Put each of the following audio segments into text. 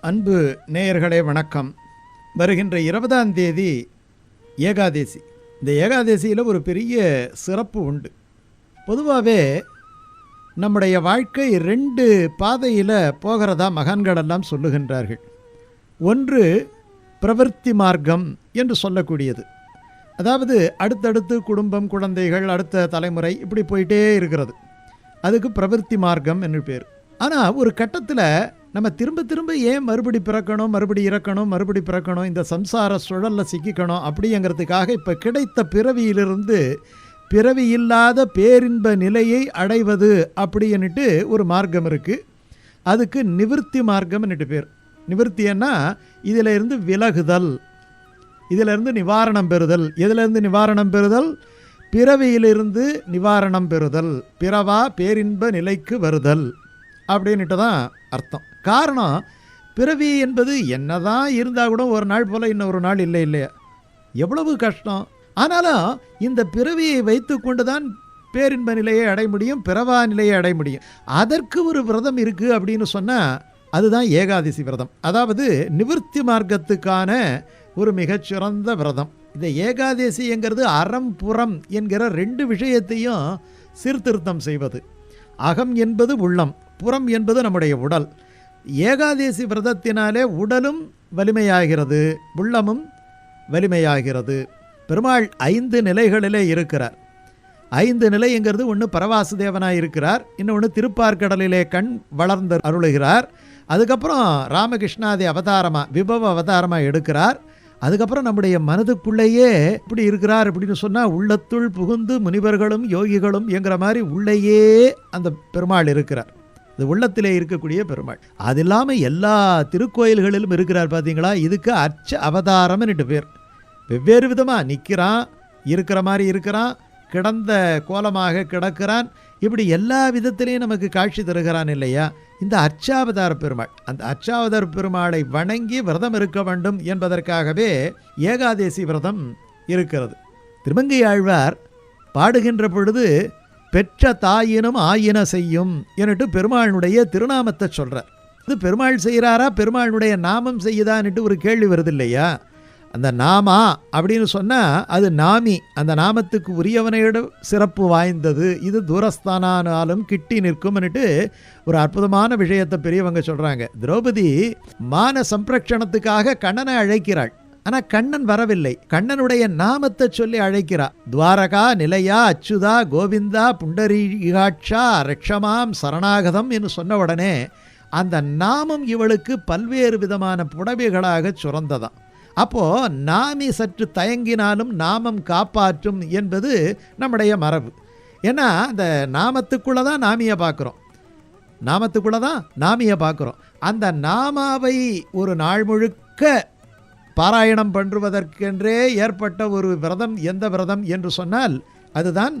அன்பு நேயர்களே வணக்கம். வருகின்ற இருபதாம் தேதி ஏகாதேசி. இந்த ஏகாதேசியில் ஒரு பெரிய சிறப்பு உண்டு. பொதுவாகவே நம்முடைய வாழ்க்கை ரெண்டு பாதையில் போகிறதா மகான்களெல்லாம் சொல்லுகின்றார்கள். ஒன்று பிரவர்த்தி மார்க்கம் என்று சொல்லக்கூடியது. அதாவது அடுத்தடுத்து குடும்பம் குழந்தைகள் அடுத்த தலைமுறை இப்படி போயிட்டே இருக்கிறது. அதுக்கு பிரவர்த்தி மார்க்கம் என்று பேர். ஆனால் ஒரு கட்டத்தில் நம்ம திரும்ப திரும்ப ஏன் மறுபடி பிறக்கணும் மறுபடி இறக்கணும் மறுபடி பிறக்கணும் இந்த சம்சார சுழலில் சிக்கிக்கணும் அப்படிங்கிறதுக்காக இப்போ கிடைத்த பிறவியிலிருந்து பிறவி இல்லாத பேரின்ப நிலையை அடைவது அப்படின்னுட்டு ஒரு மார்க்கம் இருக்குது அதுக்கு நிவிருத்தி மார்க்கம்னுட்டு பேர். நிவிருத்தின்னா இதில் இருந்து விலகுதல். இதிலிருந்து நிவாரணம் பெறுதல். எதிலிருந்து நிவாரணம் பெறுதல்? பிறவியிலிருந்து நிவாரணம் பெறுதல். பிறவா பேரின்ப நிலைக்கு வருதல். அப்படின்ட்டு தான் அர்த்தம். காரணம் பிறவி என்பது என்னதான் இருந்தால் கூட ஒரு நாள் போல் இன்னொரு நாள் இல்லை இல்லையா? எவ்வளவு கஷ்டம். ஆனாலும் இந்த பிறவியை வைத்துக்கொண்டு தான் பேரின்ப நிலையை அடைய முடியும் பிறவா நிலையை அடைய முடியும். அதற்கு ஒரு விரதம் இருக்குது அப்படின்னு சொன்னால் அதுதான் ஏகாதசி விரதம். அதாவது நிவிருத்தி மார்க்கத்துக்கான ஒரு மிகச்சிறந்த விரதம். இந்த ஏகாதசிங்கிறது அறம் புறம் என்கிற ரெண்டு விஷயத்தையும் சீர்திருத்தம் செய்வது. அகம் என்பது உள்ளம். புறம் என்பது நம்முடைய உடல். ஏகாதேசி விரதத்தினாலே உடலும் வலிமையாகிறது உள்ளமும் வலிமையாகிறது. பெருமாள் ஐந்து நிலைகளிலே இருக்கிறார். ஐந்து நிலைங்கிறது ஒன்று பரவாசுதேவனாக இருக்கிறார் இன்னொன்று திருப்பார்கடலிலே கண் வளர்ந்து அருளுகிறார். அதுக்கப்புறம் ராமகிருஷ்ணாதி அவதாரமாக விபவ அவதாரமாக எடுக்கிறார். அதுக்கப்புறம் நம்முடைய மனதுக்குள்ளேயே இப்படி இருக்கிறார் அப்படின்னு சொன்னால் உள்ளத்துள் புகுந்து முனிவர்களும் யோகிகளும் என்கிற மாதிரி உள்ளேயே அந்த பெருமாள் இருக்கிறார். இது உள்ளத்திலே இருக்கக்கூடிய பெருமாள். அது இல்லாமல் எல்லா திருக்கோயில்களிலும் இருக்கிறார் பார்த்தீங்களா இதுக்கு அச்ச அவதாரம்னுட்டு பேர். வெவ்வேறு விதமாக நிற்கிறான் இருக்கிற மாதிரி இருக்கிறான் கிடந்த கோலமாக கிடக்கிறான். இப்படி எல்லா விதத்திலையும் நமக்கு காட்சி தருகிறான் இல்லையா? இந்த அச்சாவதார பெருமாள். அந்த அச்சாவதார பெருமாளை வணங்கி விரதம் இருக்க வேண்டும் என்பதற்காகவே ஏகாதேசி விரதம் இருக்கிறது. திருமங்கை ஆழ்வார் பாடுகின்ற பொழுது பெற்ற தாயினும் ஆயின செய்யும் என்னட்டு பெருமாளுடைய திருநாமத்தை சொல்கிறார் இது பெருமாள் செய்கிறாரா? பெருமாளுடைய நாமம் செய்யுதான்னுட்டு ஒரு கேள்வி வருது இல்லையா அந்த நாமா அப்படின்னு சொன்னால் அது நாமி. அந்த நாமத்துக்கு உரியவனையோட சிறப்பு வாய்ந்தது. இது தூரஸ்தானானாலும் கிட்டி நிற்கும்னுட்டு ஒரு அற்புதமான விஷயத்தை பெரியவங்க சொல்கிறாங்க திரௌபதி மான சம்பிரக்ஷணத்துக்காக கண்ணனை அழைக்கிறாள். ஆனால் கண்ணன் வரவில்லை. கண்ணனுடைய நாமத்தை சொல்லி அழைக்கிறா. துவாரகா நிலையா அச்சுதா கோவிந்தா புண்டரீகாட்சா ரக்ஷமாம் சரணாகதம் என்று சொன்ன உடனே அந்த நாமம் இவளுக்கு பல்வேறு விதமான புடவைகளாக சுரந்ததாம். அப்போ நாமி சற்று தயங்கினாலும் நாமம் காப்பாற்றும் என்பது நம்முடைய மரபு. ஏன்னா அந்த நாமத்துக்குள்ளே தான் நாமியை பார்க்குறோம் நாமத்துக்குள்ளே தான் நாமியை பார்க்குறோம் அந்த நாமாவை ஒரு நாள் முழுக்க பாராயணம் பண்ணுவதற்கென்றே ஏற்பட்ட ஒரு விரதம் எந்த விரதம் என்று சொன்னால் அதுதான்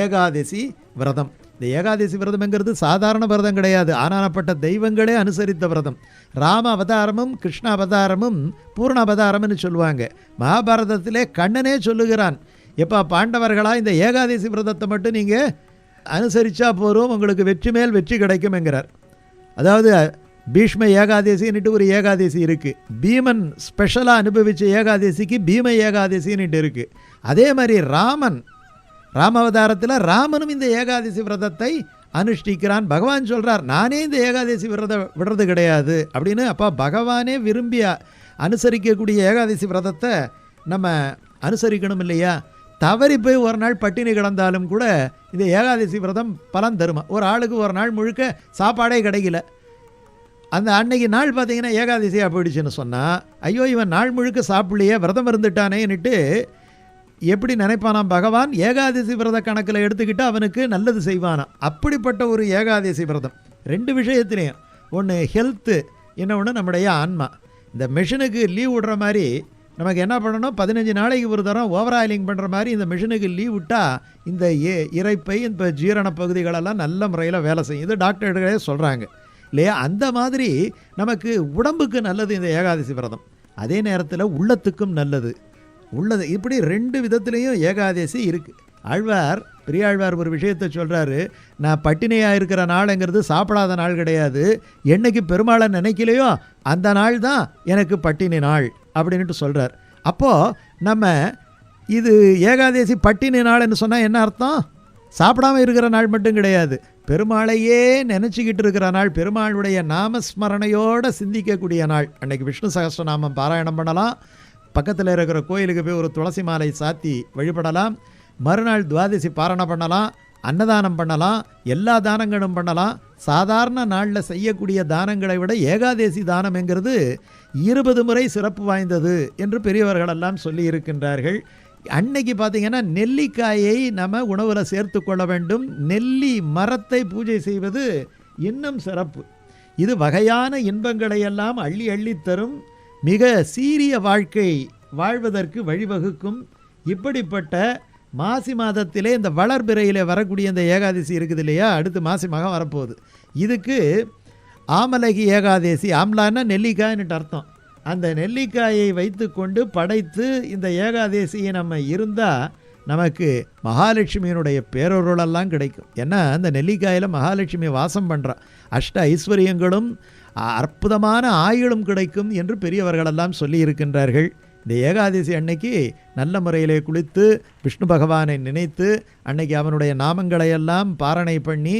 ஏகாதசி விரதம். இந்த ஏகாதசி விரதம்ங்கிறது சாதாரண விரதம் கிடையாது. ஆனானப்பட்ட தெய்வங்களே அனுசரித்த விரதம். ராம அவதாரமும் கிருஷ்ண அவதாரமும் பூர்ண அவதாரம்னு சொல்லுவாங்க. மகாபாரதத்திலே கண்ணனே சொல்லுகிறான். எப்போ பாண்டவர்களாக இந்த ஏகாதசி விரதத்தை மட்டும் நீங்கள் அனுசரித்தா போகிறோம் உங்களுக்கு வெற்றி மேல் வெற்றி கிடைக்கும் என்கிறார் அதாவது பீஷ்ம ஏகாதசின்னுட்டு ஒரு ஏகாதசி இருக்குது பீமன் ஸ்பெஷலாக அனுபவித்த ஏகாதசிக்கு பீம ஏகாதசின்னுட்டு இருக்குது அதே மாதிரி ராமன் ராமவதாரத்தில் ராமனும் இந்த ஏகாதசி விரதத்தை அனுஷ்டிக்கிறான். பகவான் சொல்கிறார் நானே இந்த ஏகாதசி விரதம் விடுறது கிடையாது. அப்படின்னு அப்போ பகவானே விரும்பி அனுசரிக்கக்கூடிய ஏகாதசி விரதத்தை நம்ம அனுசரிக்கணும் இல்லையா? தவறி போய் ஒரு நாள் பட்டினி கிடந்தாலும் கூட இந்த ஏகாதசி விரதம் பலன் தருமா? ஒரு ஆளுக்கு ஒரு நாள் முழுக்க சாப்பாடே கிடைக்கல. அந்த அன்னைக்கு நாள் பார்த்தீங்கன்னா ஏகாதசியாக போயிடுச்சுன்னு சொன்னால் ஐயோ இவன் நாள் முழுக்க சாப்பிடலையே விரதம் இருந்துட்டானேன்னுட்டு எப்படி நினைப்பானாம் பகவான்? ஏகாதசி விரத கணக்கில் எடுத்துக்கிட்டு அவனுக்கு நல்லது செய்வானாம். அப்படிப்பட்ட ஒரு ஏகாதசி விரதம். ரெண்டு விஷயத்துலேயும். ஒன்று ஹெல்த்து இன்னொன்று நம்முடைய ஆன்மா. இந்த மிஷினுக்கு லீவ் விடுற மாதிரி நமக்கு என்ன பண்ணணும்? பதினஞ்சு நாளைக்கு ஒரு தரம் ஓவர் ஆயிலிங் பண்ணுற மாதிரி இந்த மிஷினுக்கு லீவ் விட்டால் இந்த ஏ இறைப்பை இந்த ஜீரண பகுதிகளெல்லாம் நல்ல முறையில் வேலை செய்யும். இது டாக்டர்களே சொல்கிறாங்க இல்லையா? அந்த மாதிரி நமக்கு உடம்புக்கு நல்லது இந்த ஏகாதசி விரதம். அதே நேரத்தில் உள்ளத்துக்கும் நல்லது. உள்ளது இப்படி ரெண்டு விதத்துலேயும் ஏகாதசி இருக்குது ஆழ்வார் பெரியாழ்வார் ஒரு விஷயத்தை சொல்கிறாரு நான் பட்டினியாக இருக்கிற நாளுங்கிறது சாப்பிடாத நாள் கிடையாது. என்னைக்கு பெருமாளை நினைக்கலையோ அந்த நாள் தான் எனக்கு பட்டினி நாள் அப்படின்ட்டு சொல்கிறார் அப்போது நம்ம இது ஏகாதேசி பட்டினி நாள்னு சொன்னால் என்ன அர்த்தம்? சாப்பிடாம இருக்கிற நாள் மட்டும் கிடையாது. பெருமாளையே நினச்சிக்கிட்டு இருக்கிற நாள் பெருமாளுடைய நாமஸ்மரணையோடு சிந்திக்கக்கூடிய நாள். அன்னைக்கு விஷ்ணு சகஸ்ரநாமம் பாராயணம் பண்ணலாம். பக்கத்தில் இருக்கிற கோயிலுக்கு போய் ஒரு துளசி மாலை சாத்தி வழிபடலாம். மறுநாள் துவாதசி பாரணம் பண்ணலாம் அன்னதானம் பண்ணலாம் எல்லா தானங்களும் பண்ணலாம். சாதாரண நாளில் செய்யக்கூடிய தானங்களை விட ஏகாதேசி தானம்ங்கிறது இருபது முறை சிறப்பு வாய்ந்தது என்று பெரியவர்களெல்லாம் சொல்லி இருக்கின்றார்கள். அன்னைக்கு பார்த்தீங்கன்னா நெல்லிக்காயை நம்ம உணவில் சேர்த்து கொள்ள வேண்டும். நெல்லி மரத்தை பூஜை செய்வது இன்னும் சிறப்பு. இது வகையான இன்பங்களை எல்லாம் அள்ளி அள்ளி தரும். மிக சீரிய வாழ்க்கை வாழ்வதற்கு வழிவகுக்கும். இப்படிப்பட்ட மாசி மாதத்திலே இந்த வளர்பிறையில் வரக்கூடிய இந்த ஏகாதசி இருக்குது இல்லையா? அடுத்து மாசி மகம் வரப்போகுது. இதுக்கு ஆமலகி ஏகாதசி. ஆம்லான்னா நெல்லிக்காய்னுட்டு அர்த்தம். அந்த நெல்லிக்காயை வைத்துக்கொண்டு படைத்து இந்த ஏகாதசியை நம்ம இருந்தால் நமக்கு மகாலட்சுமியினுடைய பேரொருளெல்லாம் கிடைக்கும். ஏன்னா அந்த நெல்லிக்காயில் மகாலட்சுமி வாசம் பண்ணுறா அஷ்ட ஐஸ்வர்யங்களும் அற்புதமான ஆயுளும் கிடைக்கும் என்று பெரியவர்களெல்லாம் சொல்லி இருக்கின்றார்கள். இந்த ஏகாதசி அன்னைக்கு நல்ல முறையிலே குளித்து விஷ்ணு பகவானை நினைத்து அன்னைக்கு அவனுடைய நாமங்களை எல்லாம் பாரணை பண்ணி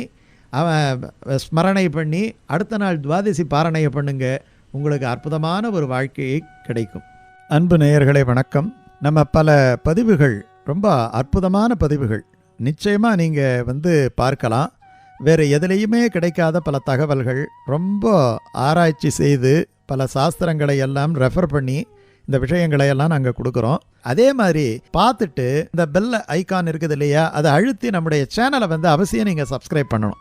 அவன் ஸ்மரணை பண்ணி அடுத்த நாள் துவாதசி பாரணையை பண்ணுங்கள் உங்களுக்கு அற்புதமான ஒரு வாழ்க்கையை கிடைக்கும். அன்பு நேயர்களே வணக்கம். நம்ம பல பதிவுகள் ரொம்ப அற்புதமான பதிவுகள். நிச்சயமாக நீங்கள் வந்து பார்க்கலாம். வேறு எதுலேயுமே கிடைக்காத பல தகவல்கள் ரொம்ப ஆராய்ச்சி செய்து பல சாஸ்திரங்களை எல்லாம் ரெஃபர் பண்ணி இந்த விஷயங்களை எல்லாம் நாங்கள் கொடுக்குறோம். அதே மாதிரி பார்த்துட்டு இந்த பெல் ஐக்கான் இருக்குது இல்லையா அதை அழுத்தி நம்முடைய சேனலை வந்து அவசியம் நீங்கள் சப்ஸ்கிரைப் பண்ணணும்.